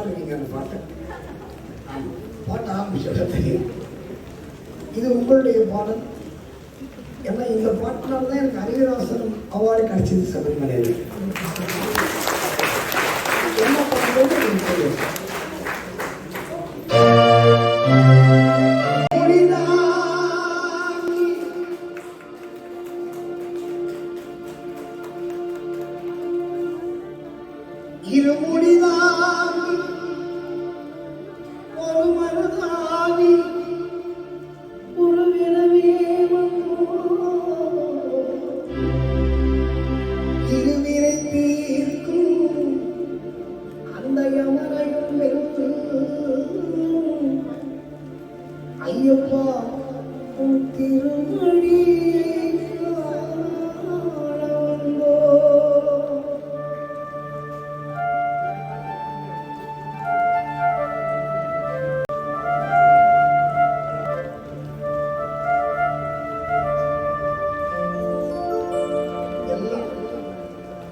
நல்லா நீங்கள் அந்த பாட்டை பாட்டு ஆரம்பிச்சோட இது உங்களுடைய பாடல். ஏன்னா இந்த பாட்டினால தான் எனக்கு அறிவராசன் அவார்டு கிடைச்சது சபரிமலையில். இருமுடி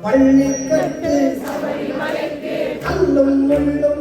പള്ളിക്കെട്ട് കല്ലും മുള്ളും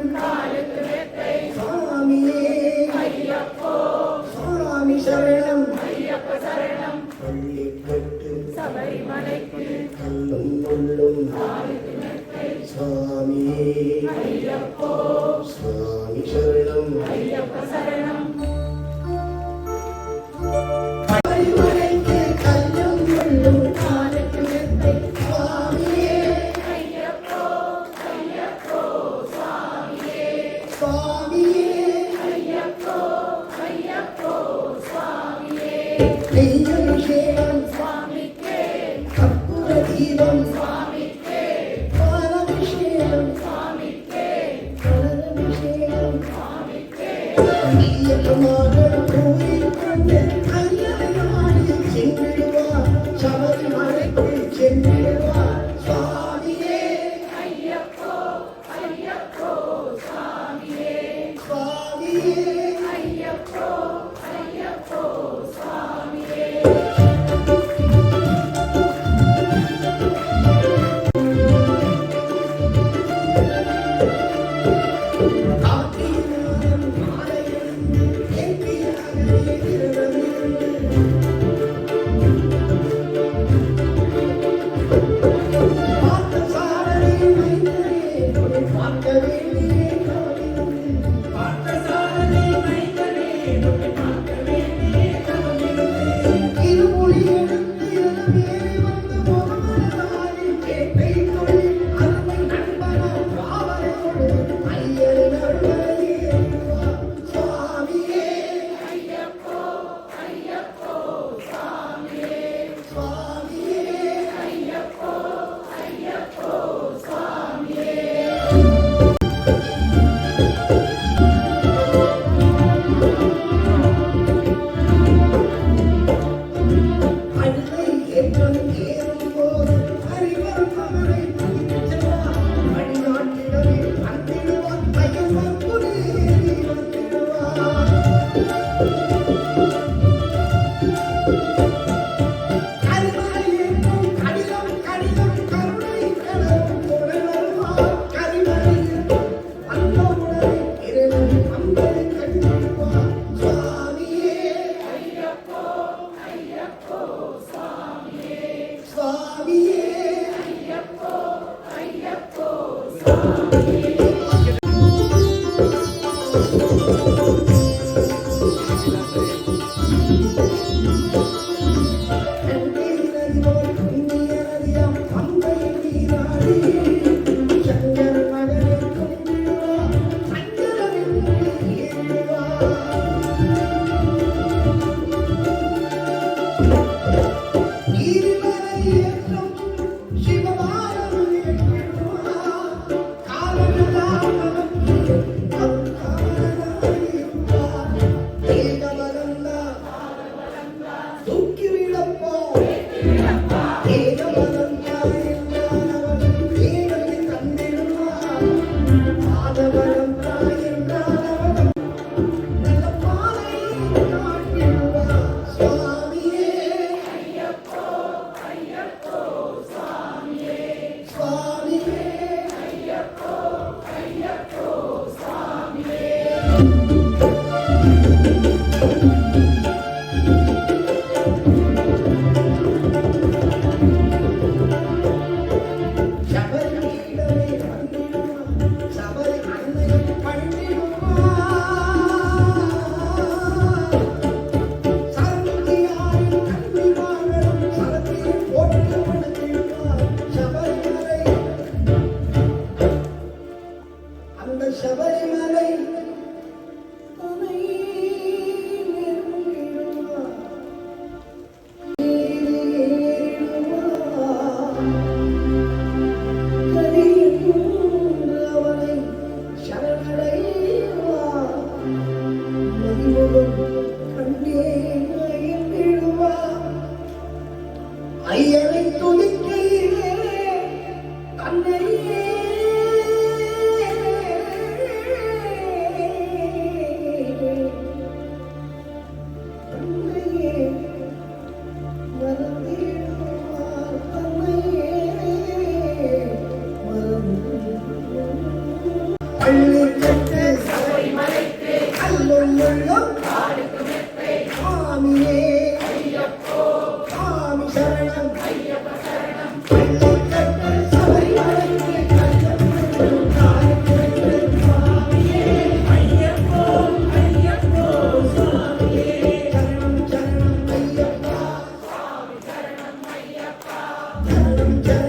Dr. Lily. ಶಬರಿಮಲ அள்ளி கட்டு சபரிமலைக்கு அல்லும் உள்ளும் காலுக்கு மெத்தை சுவாமியே ஐயப்போ சுவாமி சரணம் ஐயப்ப சரணம் அள்ளி கட்டு சபரிமலைக்கு அல்லும் உள்ளும் காலுக்கு மெத்தை சுவாமியே ஐயப்போ ஐயப்போ சுவாமியே சரணம் சரணம் ஐயப்பா சுவாமி சரணம் ஐயப்பா சரணம் சரணம்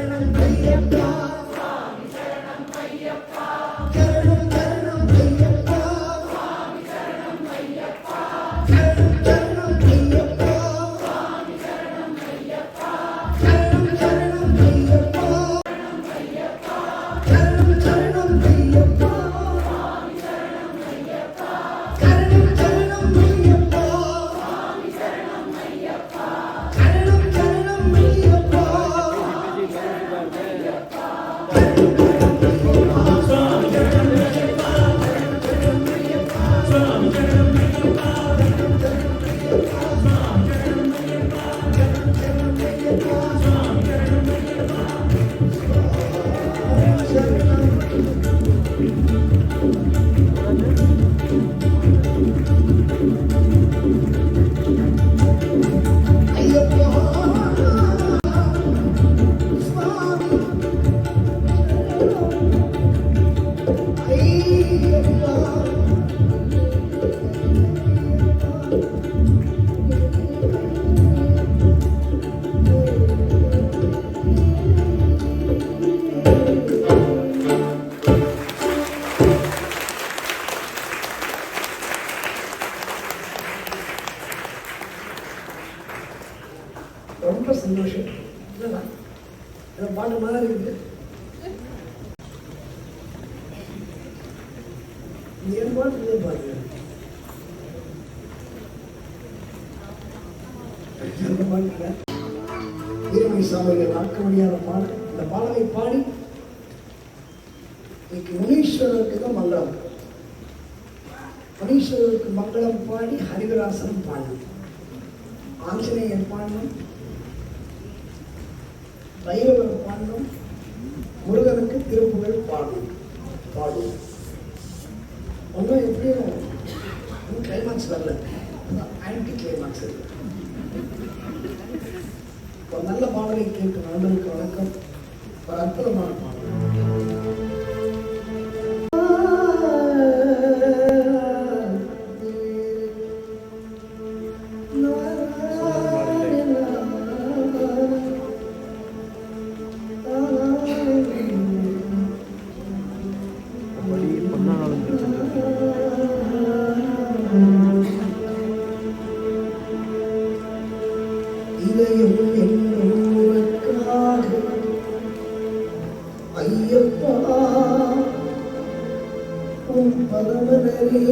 நீ என் பாட்டு இதே பாருங்க. அந்த வீரமணி சாமிகள் மறக்க முடியாத பாடல் இந்த பாடலை பாடி இன்னைக்கு முனீஸ்வரருக்கு தான் மங்களம். முனீஸ்வரருக்கு மங்களம் பாடி ஹரிவராசனம் பாடணும் ஆஞ்சநேயர் பாடணும் பைரவர் பாடணும் முருகனுக்கு திருப்புகழ் பாடணும் பாடுவோம். ஒன்றும் எப்படியும் இன்னும் கிளைமாக்ஸ் வரல. ஆன்டி கிளைமாக்ஸ் இருக்கு நல்ல பாடலை கேட்டு நண்பருக்கு வணக்கம். ஒரு அற்புதமான பாடல். இதயம் என்னும் உனக்காக ஐயப்பா உன் பரமனரே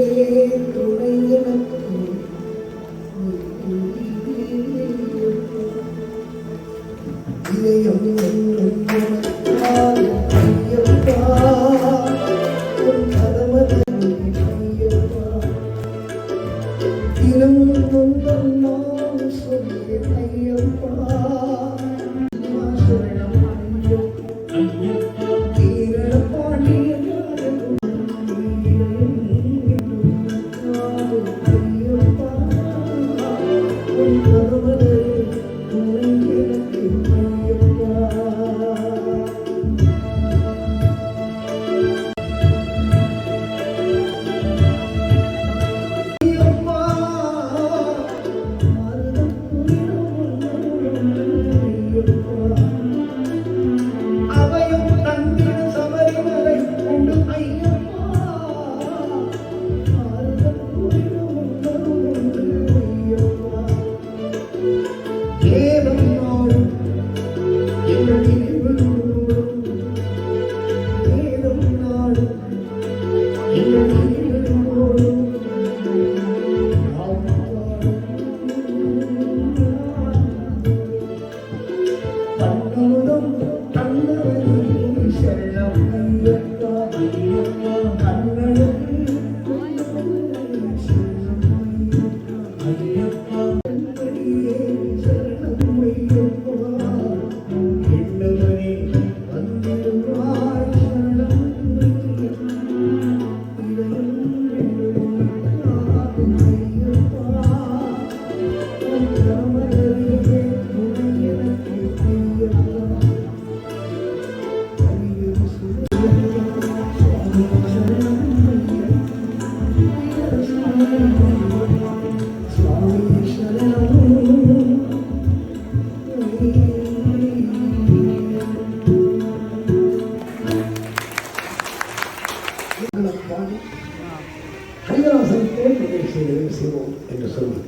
போல் செய்வோம் என்று சொல்லி.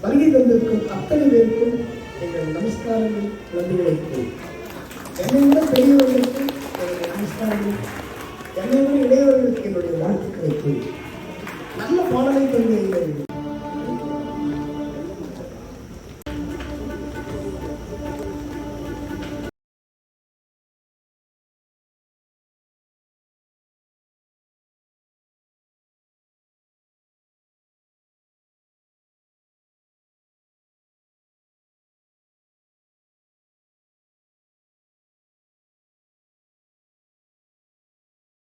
வருகை தந்திருக்கும் அத்தனை பேருக்கும் எங்கள் நமஸ்காரங்கள் நன்றிகளை